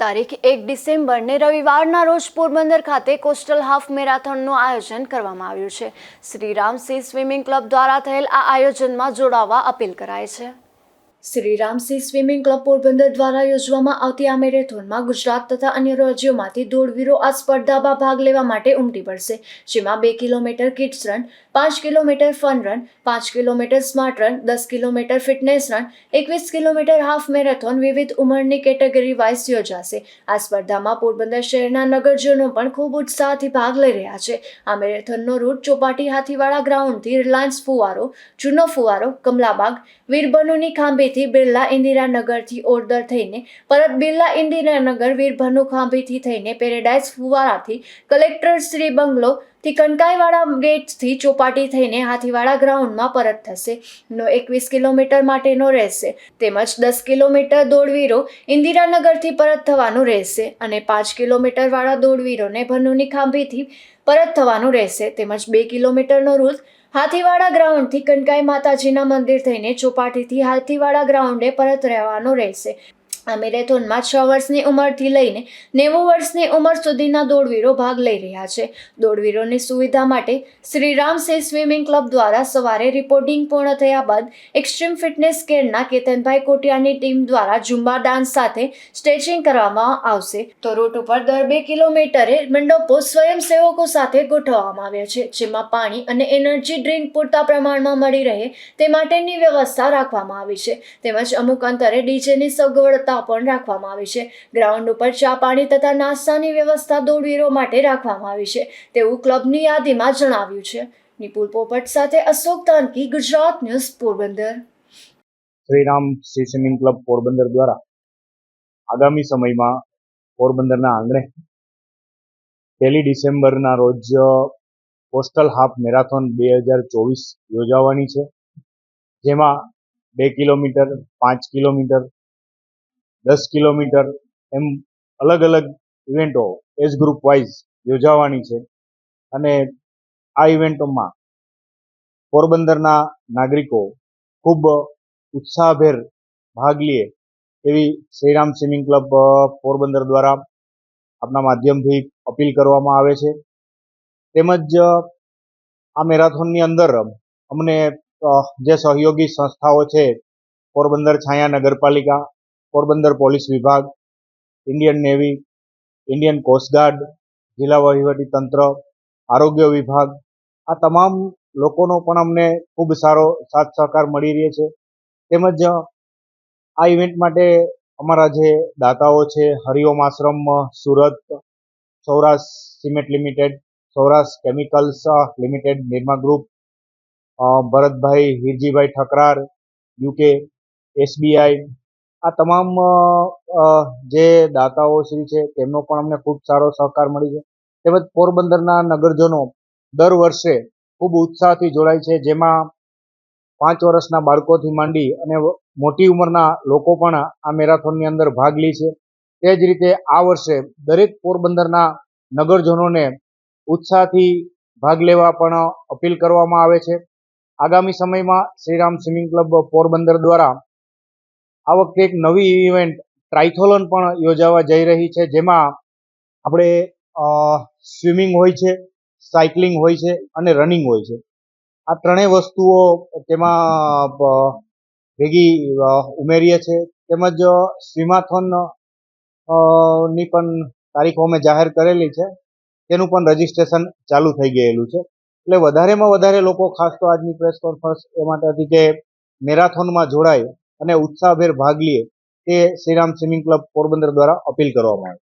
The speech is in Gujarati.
તારીખ એક ડિસેમ્બરને રવિવારના રોજ પોરબંદર ખાતે કોસ્ટલ હાફ મેરાથોનનું આયોજન કરવામાં આવ્યું છે. શ્રીરામ સી સ્વિમિંગ ક્લબ દ્વારા થયેલ આ આયોજનમાં જોડાવા અપીલ કરાય છે. Shriram sea swimming club Porbandar દ્વારા યોજવામાં આવતી આ મેરેથોનમાં ગુજરાત તથા અન્ય રાજ્યોમાંથી દોડવીરો આ સ્પર્ધામાં ભાગ લેવા માટે ઉમટી પડશે, જેમાં બે કિલોમીટર કિડ્સ રન, પાંચ કિલોમીટર ફન રન, પાંચ કિલોમીટર સ્માર્ટ રન, દસ કિલોમીટર ફિટનેસ રન, એકવીસ કિલોમીટર હાફ મેરેથોન વિવિધ ઉંમરની કેટેગરી વાઇઝ યોજાશે. આ સ્પર્ધામાં પોરબંદર શહેરના નગરજનો પણ ખૂબ ઉત્સાહથી ભાગ લઈ રહ્યા છે. આ મેરેથોનનો રૂટ ચોપાટી હાથીવાડા ગ્રાઉન્ડથી રિલાયન્સ ફુવારો, જૂનો ફુવારો, કમલાબાગ, વીરબનુની ખાંભીથી બિરલા ઇન્દિરાનગરથી ઓરદર થઈને, પરત બિરલા ઇન્દિરાનગર વીરભનુ ખાંભીથી થઈને પેરેડાઇઝ ફુવારાથી કલેક્ટર શ્રી બંગલો થી કનકાઈવાડા ગેટથી ચોપાટી થઈને હાથીવાડા ગ્રાઉન્ડમાં પરત થશે. નો એકવીસ કિલોમીટર માટેનો રહેશે. તેમજ દસ કિલોમીટર દોડવીરો ઇન્દિરાનગરથી પરત થવાનું રહેશે અને પાંચ કિલોમીટર વાળા દોડવીરોને ભનુની ખાંભીથી પરત થવાનું રહેશે. તેમજ બે કિલોમીટરનો રૂટ હાથીવાડા ગ્રાઉન્ડથી કનકાઈ માતાજીના મંદિર થઈને ચોપાટીથી હાથીવાડા ગ્રાઉન્ડે પરત રહેવાનો રહેશે. આ મેરેથોનમાં છ વર્ષની ઉંમરથી લઈને નેવું વર્ષની ઉંમર સુધીના દોડવીરો ભાગ લઈ રહ્યા છે. દોડવીરોની સુવિધા માટે શ્રીરામ સે સ્વિમિંગ ક્લબ દ્વારા સવારે રિપોર્ટિંગ પૂર્ણ થયા બાદ એક્સ્ટ્રીમ ફિટનેસ કેરના કેતનભાઈ કોટિયાની ટીમ દ્વારા ઝુંબા ડાન્સ સાથે સ્ટ્રેચિંગ કરવામાં આવશે. તો રૂટ ઉપર દર બે કિલોમીટરે મંડપો સ્વયંસેવકો સાથે ગોઠવવામાં આવ્યા છે, જેમાં પાણી અને એનર્જી ડ્રિંક પૂરતા પ્રમાણમાં મળી રહે તે માટેની વ્યવસ્થા રાખવામાં આવી છે. તેમજ અમુક અંતરે ડીજેની સગવડતા પણ રાખવામાં આવી છે. ગ્રાઉન્ડ ઉપર ચા પાણી તથા નાસ્તાની વ્યવસ્થા દોડવીરો માટે રાખવામાં આવી છે, તેવું ક્લબની યાદીમાં જણાવ્યું છે. નિપુલ પોપટ સાથે Ashok Tanki, Gujarat news Porbandar. Shriram sea swimming club Porbandar દ્વારા આગામી સમયમાં પોરબંદરના આંગણે પહેલી ડિસેમ્બરના રોજ કોસ્ટલ હાફ મેરાથોન બે હજાર ચોવીસ યોજાવાની છે, જેમાં બે કિલોમીટર, પાંચ કિલોમીટર દસ કિલોમીટર એમ અલગ અલગ ઇવેન્ટો એજ ગ્રુપ વાઇઝ યોજાવાની છે. અને આ ઇવેન્ટોમાં પોરબંદરના નાગરિકો ખૂબ ઉત્સાહભેર ભાગ લે એવી શ્રીરામ સ્વિમિંગ ક્લબ પોરબંદર દ્વારા આપના માધ્યમથી અપીલ કરવામાં આવે છે. તેમજ આ મેરાથોનની અંદર અમને જે સહયોગી સંસ્થાઓ છે, પોરબંદર છાયા નગરપાલિકા પોરબંદર પોલીસ વિભાગ ઇન્ડિયન નેવી ઇન્ડિયન કોસ્ટગાર્ડ જિલ્લા વહીવટી તંત્ર, આરોગ્ય વિભાગ, આ તમામ લોકોનો પણ અમને ખૂબ સારો સાથ સહકાર મળી રહ્યો છે. તેમજ આ ઇવેન્ટ માટે અમારા જે દાતાઓ છે, Hariom Ashram, Surat, Saurashtra cement limited, Saurashtra chemicals limited Nirma group Bharatbhai, Hirjibhai Thakrar, UK, SBI આ તમામ જે દાતાઓ શ્રી છે, તેમનો પણ અમને ખૂબ સારો સહકાર મળી છે. તેમજ પોરબંદરના નગરજનો દર વર્ષે ખૂબ ઉત્સાહથી જોડાય છે, જેમાં પાંચ વર્ષના બાળકોથી માંડી અને મોટી ઉંમરના લોકો પણ આ મેરાથોનની અંદર ભાગ લે છે. તે જ રીતે આ વર્ષે દરેક પોરબંદરના નગરજનોને ઉત્સાહથી ભાગ લેવા પણ અપીલ કરવામાં આવે છે. આગામી સમયમાં શ્રીરામ સ્વિમિંગ ક્લબ પોરબંદર દ્વારા આ વખતે એક નવી ઇવેન્ટ ટ્રાઇથોલોન પણ યોજાવા જઈ રહી છે, જેમાં આપણે સ્વિમિંગ હોય છે સાયકલિંગ હોય છે અને રનિંગ હોય છે. આ ત્રણેય વસ્તુઓ તેમાં ભેગી ઉમેરીએ છે તેમજ સ્વિમાથોનની પણ તારીખો અમે જાહેર કરેલી છે. તેનું પણ રજીસ્ટ્રેશન ચાલુ થઈ ગયેલું છે. એટલે વધારેમાં વધારે લોકો, ખાસ તો આજની પ્રેસ કોન્ફરન્સ એ માટે હતી કે મેરાથોનમાં જોડાય. અને ઉત્સાહભેર ભાગ લે તે શ્રીરામ સ્વિમિંગ ક્લબ પોરબંદર દ્વારા અપીલ કરવામાં આવી